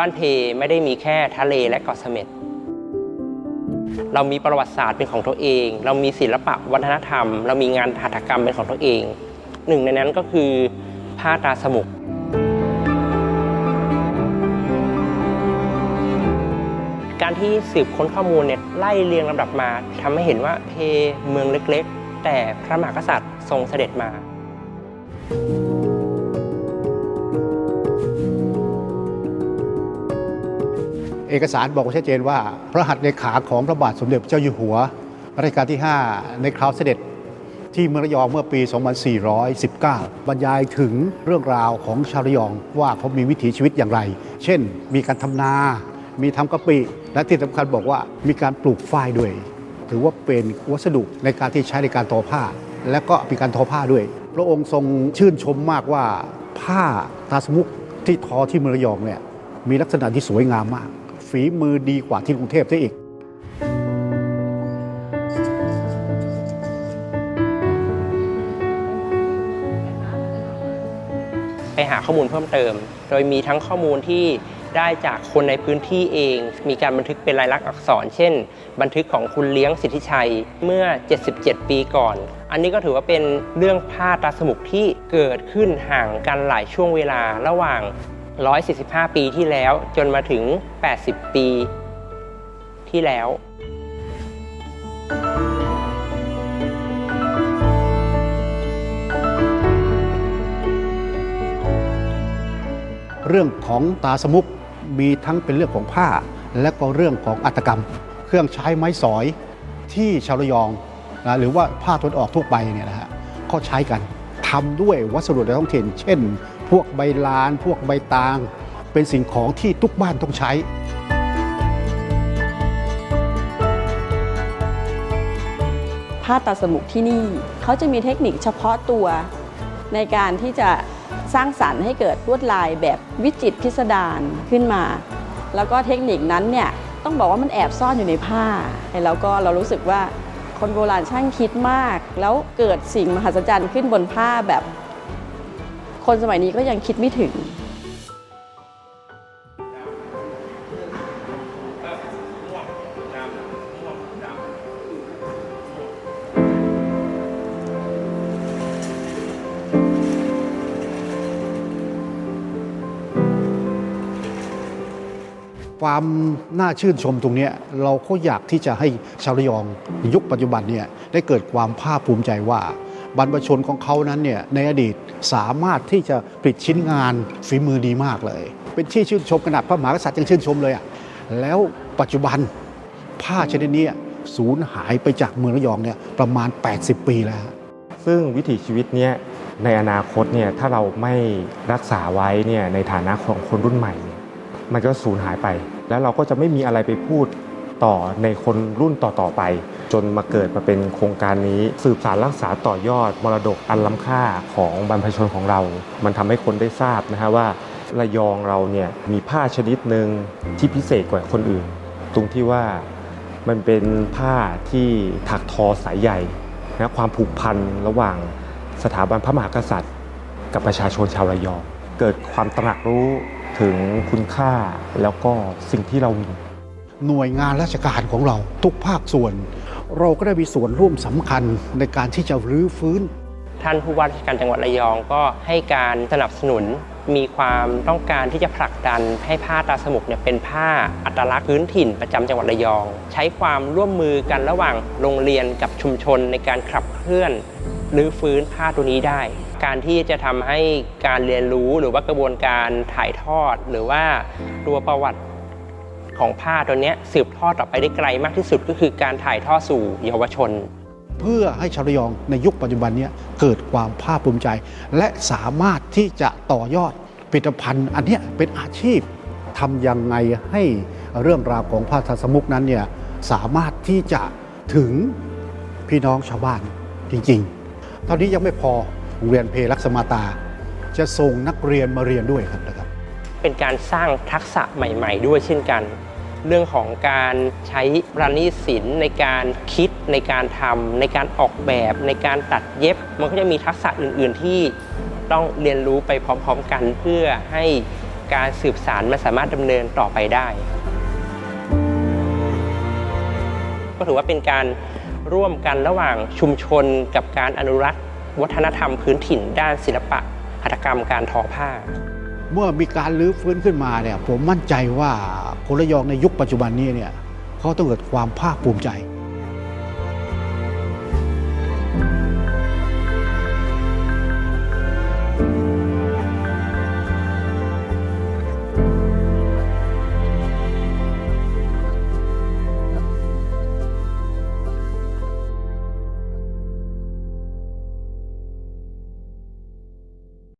บ้านเพไม่ได้มีแค่ทะเลและเกาะเสม็ดเรามีประวัติศาสตร์เป็นของตัวเอง เรามีศิลปะวัฒนธรรม เรามีงานหัตถกรรมเป็นของตัวเอง หนึ่งในนั้นก็คือผ้าตาสมุกการที่สืบค้นข้อมูลเนี่ยไล่เรียงลำดับมาทำให้เห็นว่าเพเมืองเล็กๆ แต่พระมหากษัตริย์ทรงเสด็จมา เอกสารบอกชัดเจนว่า พระหัตถ์เลขาของพระบาทสมเด็จเจ้าอยู่หัวรัชกาลที่ 5 ในคราวเสด็จที่เมืองระยองเมื่อปี 2419 บรรยายถึงเรื่องราวของชาวระยองว่าเขามีวิถีชีวิตอย่างไร เช่น มีการทำนา มีทำกะปิ และที่สำคัญบอกว่ามีการปลูกฝ้ายด้วย ถือว่าเป็นวัสดุในการที่ใช้ในการทอผ้า และก็มีการทอผ้าด้วย พระองค์ทรงชื่นชมมากว่าผ้าตาสมุกที่ทอที่เมืองระยองเนี่ยมีลักษณะที่สวยงามมาก ฝีมือดีกว่าที่กรุงเทพได้อีก ไปหาข้อมูลเพิ่มเติม โดยมีทั้งข้อมูลที่ได้จากคนในพื้นที่เอง มีการบันทึกเป็นลายลักษณ์อักษร เช่น บันทึกของคุณเลี้ยงสิทธิชัยเมื่อ 77 ปีก่อน อันนี้ก็ถือว่าเป็นเรื่องผ้าตาสมุกที่เกิดขึ้นห่างกันหลายช่วงเวลาระหว่าง 145 ปีที่แล้วจนมาถึง 80 ปีที่แล้ว เรื่องของตาสมุกมีทั้งเป็นเรื่องของผ้า และก็เรื่องของอัตกรรม เครื่องใช้ไม้สอยที่ชาวระยองนะหรือว่าผ้าทนออกทั่วไปเนี่ยนะฮะเขาใช้กันทำด้วยวัสดุในท้องถิ่น เช่น พวกใบลาน พวกใบตาง เป็นสิ่งของที่ทุกบ้านต้องใช้ ผ้าตาสมุกที่นี่เขาจะมีเทคนิคเฉพาะตัว ในการที่จะสร้างสรรค์ให้เกิดลวดลายแบบวิจิตรพิสดารขึ้นมา แล้วก็เทคนิคนั้นเนี่ยต้องบอกว่ามันแอบซ่อนอยู่ในผ้า แล้วก็เรารู้สึกว่าคนโบราณช่างคิดมาก แล้วเกิดสิ่งมหัศจรรย์ขึ้นบนผ้าแบบ คนสมัยนี้ก็ยังคิดไม่ถึง ความน่าชื่นชมตรงเนี้ยเราก็อยากที่จะให้ชาวระยองยุคปัจจุบันเนี่ยได้เกิดความภาคภูมิใจว่า บรรพชนของเขานั้นเนี่ยในอดีตสามารถที่จะผลิตชิ้นงานฝีมือดีมากเลย เป็นที่ชื่นชมขนาดพระมหากษัตริย์ยังชื่นชมเลยอะแล้วปัจจุบันผ้าชนิดเนี้ยสูญหายไปจากเมืองระยองเนี่ยประมาณ 80 ปีแล้ว ซึ่งวิถีชีวิตเนี้ยในอนาคตเนี่ยถ้าเราไม่รักษาไว้เนี่ยในฐานะของคนรุ่นใหม่เนี่ยมันก็สูญหายไป แล้วเราก็จะไม่มีอะไรไปพูด ต่อในคนรุ่นต่อๆไป จนมาเกิดมาเป็นโครงการนี้ สืบสารรักษาต่อยอดมรดกอันล้ำค่าของบรรพชนของเรา มันทำให้คนได้ทราบนะฮะว่าระยองเราเนี่ยมีผ้าชนิดหนึ่งที่พิเศษกว่าคนอื่น ตรงที่ว่ามันเป็นผ้าที่ถักทอสายใยนะความผูกพันระหว่างสถาบันพระมหากษัตริย์ กับประชาชนชาวระยอง เกิดความตระหนักรู้ถึงคุณค่าแล้วก็สิ่งที่เรามี หน่วยงานราชการของเรา ทุกภาคส่วน เราก็ได้มีส่วนร่วมสำคัญในการที่จะรื้อฟื้น ท่านผู้ว่าราชการจังหวัดระยองก็ให้การสนับสนุนมีความต้องการที่จะผลักดันให้ผ้าตาสมุกเนี่ยเป็นผ้าอัตลักษณ์พื้นถิ่นประจำจังหวัดระยอง ใช้ความร่วมมือกันระหว่างโรงเรียนกับชุมชนในการขับเคลื่อนหรือฟื้นผ้าตัวนี้ได้ การที่จะทำให้การเรียนรู้หรือว่ากระบวนการถ่ายทอด หรือว่าตัวประวัติ ของผ้าตัวเนี้ยสืบทอดต่อไปได้ไกลมากที่สุดก็คือการถ่ายทอดสู่เยาวชน เพื่อให้ชาวระยองในยุคปัจจุบันเนี้เกิดความภาคภูมิใจ และสามารถที่จะต่อยอดผลิตภัณฑ์ อันเนี้ยเป็นอาชีพทำยังไงให้เรื่องราวของผ้าทาสมุกนั้นเนี่ยสามารถที่จะถึงพี่น้องชาวบ้านจริงๆตอนนี้ยังไม่พอโรงเรียนเพลักษมาตา จะส่งนักเรียนมาเรียนด้วยครับนะครับ เป็นการสร้างทักษะใหม่ ๆ ด้วยเช่นกัน เรื่องของการใช้ประณีตศิลป์ในการคิดในการทำในการออกแบบในการตัดเย็บ มันก็จะมีทักษะอื่น ๆ ที่ต้องเรียนรู้ไปพร้อม ๆ กันเพื่อให้การสืบสารมันสามารถดำเนินต่อไปได้ ก็ถือว่าเป็นการร่วมกันระหว่างชุมชนกับการอนุรักษ์ วัฒนธรรมพื้นถิ่นด้านศิลปะหัตถกรรมการทอผ้า เมื่อมีการลื้อฟื้นขึ้นมาเนี่ยผมมั่นใจว่าคนระยองในยุคปัจจุบันนี้เนี่ยเขาต้องเกิดความภาคภูมิใจ